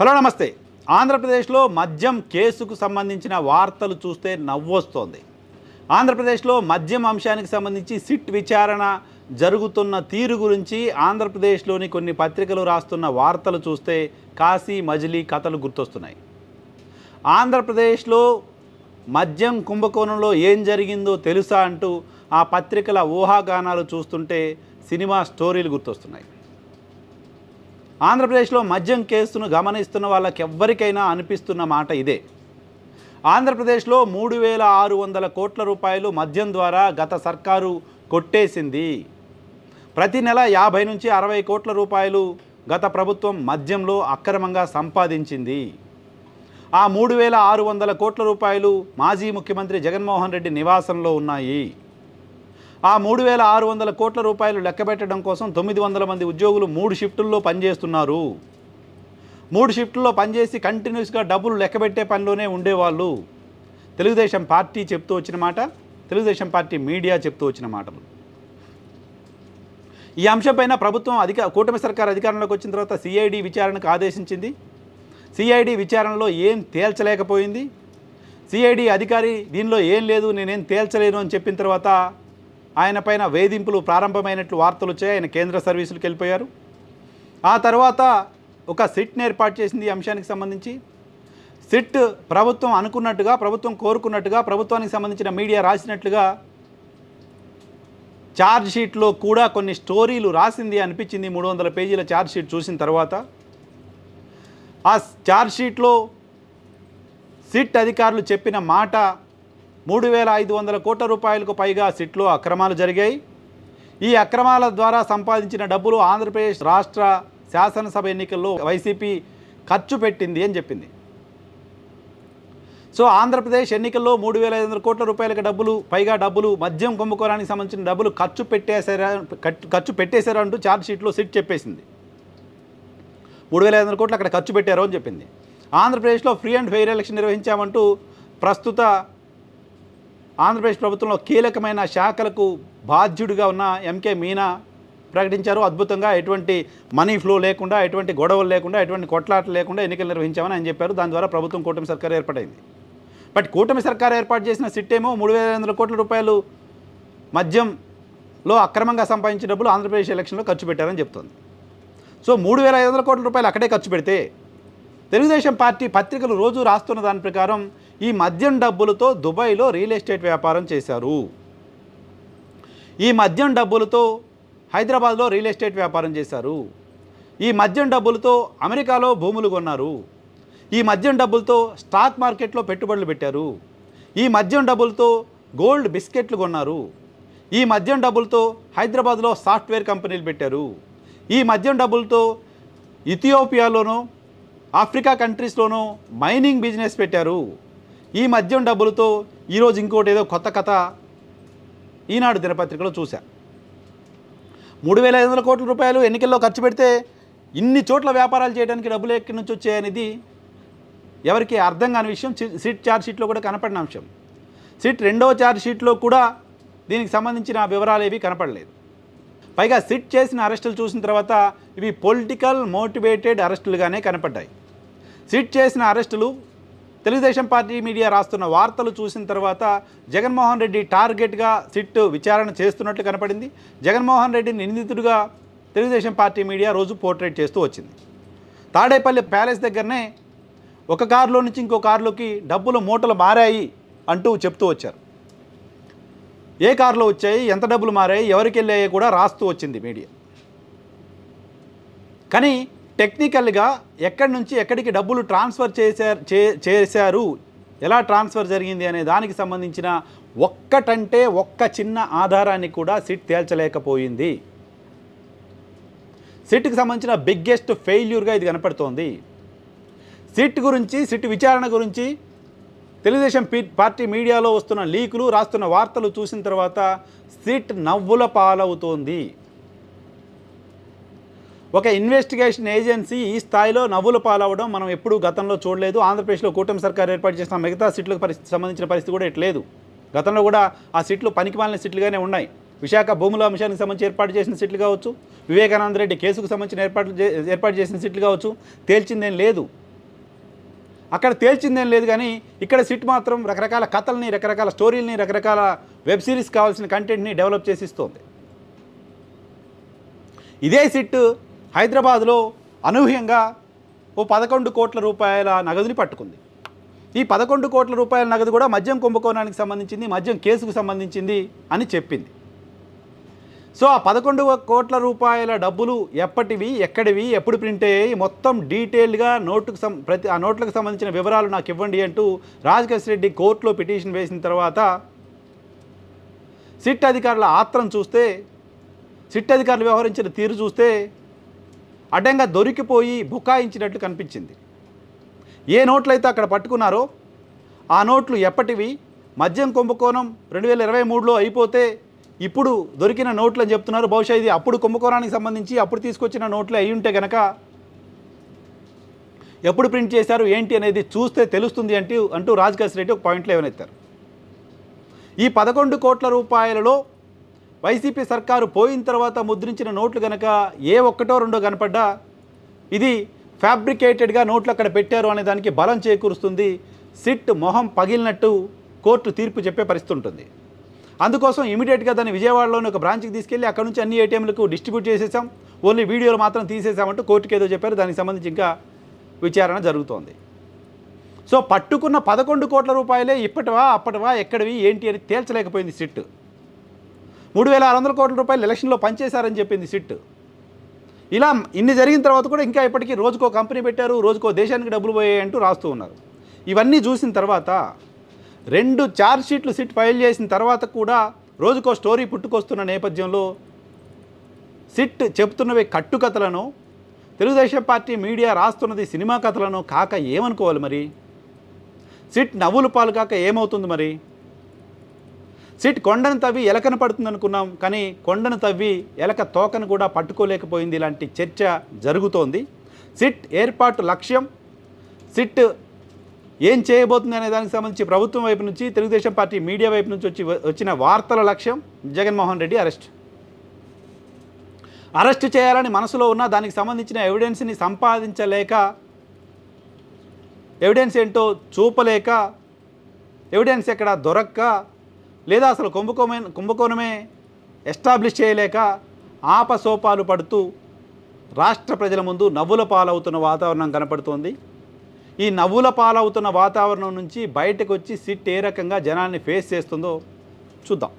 Hello నమస్తే. ఆంధ్రప్రదేశ్లో మద్యం కేసుకు సంబంధించిన వార్తలు చూస్తే నవ్వొస్తోంది. ఆంధ్రప్రదేశ్లో మద్యం అంశానికి సంబంధించి సిట్ విచారణ జరుగుతున్న తీరు గురించి ఆంధ్రప్రదేశ్లోని కొన్ని పత్రికలు రాస్తున్న వార్తలు చూస్తే కాశీ మజిలీ కథలు గుర్తొస్తున్నాయి. ఆంధ్రప్రదేశ్లో మద్యం కుంభకోణంలో ఏం జరిగిందో తెలుసా అంటూ ఆ పత్రికల ఊహాగానాలు చూస్తుంటే సినిమా స్టోరీలు గుర్తొస్తున్నాయి. ఆంధ్రప్రదేశ్లో మద్యం కేసును గమనిస్తున్న వాళ్ళకి ఎవ్వరికైనా అనిపిస్తున్న మాట ఇదే. ఆంధ్రప్రదేశ్లో మూడు వేల ఆరు వందల కోట్ల రూపాయలు మద్యం ద్వారా గత సర్కారు కొట్టేసింది. ప్రతి నెల యాభై నుంచి అరవై కోట్ల రూపాయలు గత ప్రభుత్వం మద్యంలో అక్రమంగా సంపాదించింది. ఆ మూడు వేల ఆరు వందల కోట్ల రూపాయలు మాజీ ముఖ్యమంత్రి జగన్మోహన్ రెడ్డి నివాసంలో ఉన్నాయి. ఆ మూడు వేల ఆరు వందల కోట్ల రూపాయలు లెక్కబెట్టడం కోసం తొమ్మిది వందల మంది ఉద్యోగులు మూడు షిఫ్టుల్లో పనిచేస్తున్నారు. మూడు షిఫ్టుల్లో పనిచేసి కంటిన్యూస్గా డబ్బులు లెక్కబెట్టే పనిలోనే ఉండేవాళ్ళు. తెలుగుదేశం పార్టీ చెప్తూ వచ్చిన మాట తెలుగుదేశం పార్టీ మీడియా చెప్తూ వచ్చిన మాటలు. ఈ అంశంపైన ప్రభుత్వం అధిక కూటమి సర్కార్ అధికారంలోకి వచ్చిన తర్వాత సిఐడి విచారణకు ఆదేశించింది. సిఐడి విచారణలో ఏం తేల్చలేకపోయింది. సిఐడి అధికారి దీనిలో ఏం లేదు నేనేం తేల్చలేను అని చెప్పిన తర్వాత ఆయన పైన వేధింపులు ప్రారంభమైనట్లు వార్తలు వచ్చాయి. ఆయన కేంద్ర సర్వీసులకు వెళ్ళిపోయారు. ఆ తర్వాత ఒక సిట్ని ఏర్పాటు చేసింది ఈ అంశానికి సంబంధించి. సిట్ ప్రభుత్వం అనుకున్నట్టుగా ప్రభుత్వం కోరుకున్నట్టుగా ప్రభుత్వానికి సంబంధించిన మీడియా రాసినట్లుగా ఛార్జ్ షీట్లో కూడా కొన్ని స్టోరీలు రాసింది అనిపించింది. మూడు వందల పేజీల ఛార్జ్ షీట్ చూసిన తర్వాత ఆ ఛార్జ్ షీట్లో సిట్ అధికారులు చెప్పిన మాట మూడు వేల ఐదు వందల కోట్ల రూపాయలకు పైగా సిట్లో అక్రమాలు జరిగాయి. ఈ అక్రమాల ద్వారా సంపాదించిన డబ్బులు ఆంధ్రప్రదేశ్ రాష్ట్ర శాసనసభ ఎన్నికల్లో వైసీపీ ఖర్చు పెట్టింది అని చెప్పింది. సో ఆంధ్రప్రదేశ్ ఎన్నికల్లో మూడు వేల ఐదు వందల కోట్ల రూపాయలకు డబ్బులు పైగా డబ్బులు మద్యం కుంభకోణానికి సంబంధించిన డబ్బులు ఖర్చు పెట్టేశారా ఖర్చు- పెట్టేశారు అంటూ ఛార్జ్షీట్లో సిట్ చెప్పేసింది. మూడు వేల ఐదు వందల కోట్లు అక్కడ ఖర్చు పెట్టారు అని చెప్పింది. ఆంధ్రప్రదేశ్లో ఫ్రీ అండ్ ఫెయిర్ ఎలక్షన్ నిర్వహించామంటూ ప్రస్తుత ఆంధ్రప్రదేశ్ ప్రభుత్వంలో కీలకమైన శాఖలకు బాధ్యుడిగా ఉన్న ఎంకే మీనా ప్రకటించారు. అద్భుతంగా ఎటువంటి మనీ ఫ్లో లేకుండా ఎటువంటి గొడవలు లేకుండా ఎటువంటి కొట్లాటలు లేకుండా ఎన్నికలు నిర్వహించామని ఆయన చెప్పారు. దాని ద్వారా ప్రభుత్వం కూటమి సర్కార్ ఏర్పడైంది బట్ కూటమి సర్కార్ ఏర్పాటు చేసిన సిట్ ఏమో మూడు వేల ఐదు వందల కోట్ల రూపాయలు మద్యంలో అక్రమంగా సంపాదించిన డబ్బులు ఆంధ్రప్రదేశ్ ఎలక్షన్లో ఖర్చు పెట్టారని చెప్తోంది. సో మూడు వేల ఐదు వందల కోట్ల రూపాయలు అక్కడే ఖర్చు పెడితే తెలుగుదేశం పార్టీ పత్రికలు రోజు రాస్తున్న దాని ప్రకారం ఈ మద్యం డబ్బులతో దుబాయ్లో రియల్ ఎస్టేట్ వ్యాపారం చేశారు. ఈ మద్యం డబ్బులతో హైదరాబాద్లో రియల్ ఎస్టేట్ వ్యాపారం చేశారు. ఈ మద్యం డబ్బులతో అమెరికాలో భూములు కొన్నారు. ఈ మద్యం డబ్బులతో స్టాక్ మార్కెట్లో పెట్టుబడులు పెట్టారు. ఈ మద్యం డబ్బులతో గోల్డ్ బిస్కెట్లు కొన్నారు. ఈ మద్యం డబ్బులతో హైదరాబాద్లో సాఫ్ట్వేర్ కంపెనీలు పెట్టారు. ఈ మద్యం డబ్బులతో ఇథియోపియాలోనూ ఆఫ్రికా కంట్రీస్లోనూ మైనింగ్ బిజినెస్ పెట్టారు. ఈ మద్యం డబ్బులతో ఈరోజు ఇంకోటి ఏదో కొత్త కథ ఈనాడు దినపత్రికలో చూశా. మూడు వేల ఐదు వందల కోట్ల రూపాయలు ఎన్నికల్లో ఖర్చు పెడితే ఇన్ని చోట్ల వ్యాపారాలు చేయడానికి డబ్బులు ఎక్కడి నుంచి వచ్చాయనేది ఎవరికి అర్థం కాని విషయం. చి- సిట్ ఛార్జ్ షీట్లో కూడా కనపడిన అంశం. సిట్ రెండవ ఛార్జ్ షీట్లో కూడా దీనికి సంబంధించిన వివరాలు ఏవి కనపడలేదు. పైగా సిట్ చేసిన అరెస్టులు చూసిన తర్వాత ఇవి పొలిటికల్ మోటివేటెడ్ అరెస్టులుగానే కనపడ్డాయి. సిట్ చేసిన అరెస్టులు తెలుగుదేశం పార్టీ మీడియా రాస్తున్న వార్తలు చూసిన తర్వాత జగన్మోహన్ రెడ్డి టార్గెట్గా సిట్ విచారణ చేస్తున్నట్లు కనపడింది. జగన్మోహన్ రెడ్డిని నిందితుడిగా తెలుగుదేశం పార్టీ మీడియా రోజు పోర్ట్రేట్ చేస్తూ వచ్చింది. తాడేపల్లి ప్యాలెస్ దగ్గరనే ఒక కారులో నుంచి ఇంకో కారులోకి డబ్బులు మూటలు మారాయి అంటూ చెప్తూ వచ్చారు. ఏ కారులో వచ్చాయి ఎంత డబ్బులు మారాయి ఎవరికి వెళ్ళాయి కూడా రాస్తూ వచ్చింది మీడియా. కానీ టెక్నికల్గా ఎక్కడి నుంచి ఎక్కడికి డబ్బులు ట్రాన్స్ఫర్ చేశారు చేశారు? ఎలా ట్రాన్స్ఫర్ జరిగింది అనే దానికి సంబంధించిన ఒక్కటంటే ఒక్క చిన్న ఆధారాన్ని కూడా సిట్ తేల్చలేకపోయింది. సిట్కి సంబంధించిన బిగ్గెస్ట్ ఫెయిల్యూర్గా ఇది కనపడుతోంది. సిట్ గురించి సిట్ విచారణ గురించి తెలుగుదేశం పీ- పార్టీ మీడియాలో వస్తున్న లీకులు రాస్తున్న వార్తలు చూసిన తర్వాత సిట్ నవ్వుల పాలవుతోంది. ఒక ఇన్వెస్టిగేషన్ ఏజెన్సీ ఈ స్థాయిలో నవ్వులు పాలవడం మనం ఎప్పుడూ గతంలో చూడలేదు. ఆంధ్రప్రదేశ్లో కూటమి సర్కార్ ఏర్పాటు చేసిన మిగతా సీట్లకు పరిస్థితి సంబంధించిన పరిస్థితి కూడా ఇట్లేదు గతంలో కూడా ఆ సీట్లు పనికిమాలిన సీట్లుగానే ఉన్నాయి. విశాఖ భూముల అంశానికి సంబంధించి ఏర్పాటు చేసిన సీట్లు కావచ్చు వివేకానంద రెడ్డి కేసుకు సంబంధించిన ఏర్పాట్లు ఏర్పాటు చేసిన సీట్లు కావచ్చు తేల్చిందేం లేదు. అక్కడ తేల్చిందేం లేదు కానీ ఇక్కడ సిట్ మాత్రం రకరకాల కథల్ని రకరకాల స్టోరీలని రకరకాల వెబ్ సిరీస్ కావాల్సిన కంటెంట్ని డెవలప్ చేసిస్తోంది. ఇదే సిట్ హైదరాబాద్లో అనూహ్యంగా ఓ పదకొండు కోట్ల రూపాయల నగదుని పట్టుకుంది. ఈ పదకొండు కోట్ల రూపాయల నగదు కూడా మద్యం కుంభకోణానికి సంబంధించింది మద్యం కేసుకు సంబంధించింది అని చెప్పింది. సో ఆ పదకొండు కోట్ల రూపాయల డబ్బులు ఎప్పటివి ఎక్కడివి ఎప్పుడు ప్రింట్ అయ్యాయి మొత్తం డీటెయిల్డ్గా నోటుకు సం ప్రతి ఆ నోట్లకు సంబంధించిన వివరాలు నాకు ఇవ్వండి అంటూ రాజకేశ్ రెడ్డి కోర్టులో పిటిషన్ వేసిన తర్వాత సిట్ అధికారుల ఆత్రం చూస్తే సిట్ అధికారులు వ్యవహరించిన తీరు చూస్తే అడ్డంగా దొరికిపోయి బుకాయించినట్లు కనిపించింది. ఏ నోట్లు అయితే అక్కడ పట్టుకున్నారో ఆ నోట్లు ఎప్పటివి? మద్యం కుంభకోణం రెండు వేల ఇరవై మూడులో అయిపోతే ఇప్పుడు దొరికిన నోట్లు అని చెప్తున్నారు. బహుశా ఇది అప్పుడు కుంభకోణానికి సంబంధించి అప్పుడు తీసుకొచ్చిన నోట్లు అయి ఉంటే గనక ఎప్పుడు ప్రింట్ చేశారు ఏంటి అనేది చూస్తే తెలుస్తుంది అంటూ అంటూ రాజకేశ్ రెడ్డి ఒక పాయింట్లో ఏమనెత్తారు. ఈ పదకొండు కోట్ల రూపాయలలో వైసీపీ సర్కారు పోయిన తర్వాత ముద్రించిన నోట్లు కనుక ఏ ఒక్కటో రెండో కనపడ్డా ఇది ఫ్యాబ్రికేటెడ్గా నోట్లు అక్కడ పెట్టారు అనే దానికి బలం చేకూరుస్తుంది సిట్ మొహం పగిలినట్టు కోర్టు తీర్పు చెప్పే పరిస్థితి ఉంటుంది. అందుకోసం ఇమీడియట్గా దాన్ని విజయవాడలోని ఒక బ్రాంచ్కి తీసుకెళ్ళి అక్కడ నుంచి అన్ని ఏటీఎంలకు డిస్ట్రిబ్యూట్ చేసేసాం ఓన్లీ వీడియోలు మాత్రం తీసేసామంటూ కోర్టుకి ఏదో చెప్పారు దానికి సంబంధించి ఇంకా విచారణ జరుగుతోంది. సో పట్టుకున్న పదకొండు కోట్ల రూపాయలే ఇప్పటివా అప్పటివా ఎక్కడివి ఏంటి అని తేల్చలేకపోయింది సిట్. మూడు వేల ఆరు వందల కోట్ల రూపాయలు ఎలక్షన్లో పనిచేశారని చెప్పింది సిట్. ఇలా ఇన్ని జరిగిన తర్వాత కూడా ఇంకా ఇప్పటికీ రోజుకో కంపెనీ పెట్టారు రోజుకో దేశానికి డబ్బులు పోయాయి అంటూ రాస్తూ ఉన్నారు. ఇవన్నీ చూసిన తర్వాత రెండు ఛార్జ్ షీట్లు సిట్ ఫైల్ చేసిన తర్వాత కూడా రోజుకో స్టోరీ పుట్టుకొస్తున్న నేపథ్యంలో సిట్ చెప్తున్నవి కట్టుకథలను తెలుగుదేశం పార్టీ మీడియా రాస్తున్నది సినిమా కథలను కాక ఏమనుకోవాలి మరి? సిట్ నవ్వులు పాలు కాక ఏమవుతుంది మరి? సిట్ కొండను తవ్వి ఎలకను పడుతుంది అనుకున్నాం కానీ కొండను తవ్వి ఎలక తోకను కూడా పట్టుకోలేకపోయింది ఇలాంటి చర్చ జరుగుతోంది. సిట్ ఏర్పాటు లక్ష్యం. సిట్ ఏం చేయబోతుంది అనే దానికి సంబంధించి ప్రభుత్వం వైపు నుంచి తెలుగుదేశం పార్టీ మీడియా వైపు నుంచి వచ్చి వచ్చిన వార్తల లక్ష్యం. జగన్మోహన్ రెడ్డి అరెస్ట్. అరెస్ట్ చేయాలని మనసులో ఉన్న దానికి సంబంధించిన ఎవిడెన్స్ని సంపాదించలేక ఎవిడెన్స్ ఏంటో చూపలేక ఎవిడెన్స్ ఎక్కడ దొరక్క లేదా అసలు కుంభకోణమే కుంభకోణమే ఎస్టాబ్లిష్ చేయలేక ఆపసోపాలు పడుతూ రాష్ట్ర ప్రజల ముందు నవ్వుల పాలవుతున్న వాతావరణం కనపడుతోంది. ఈ నవ్వుల పాలవుతున్న వాతావరణం నుంచి బయటకు వచ్చి సిట్ ఏ రకంగా జనాన్ని ఫేస్ చేస్తుందో చూద్దాం.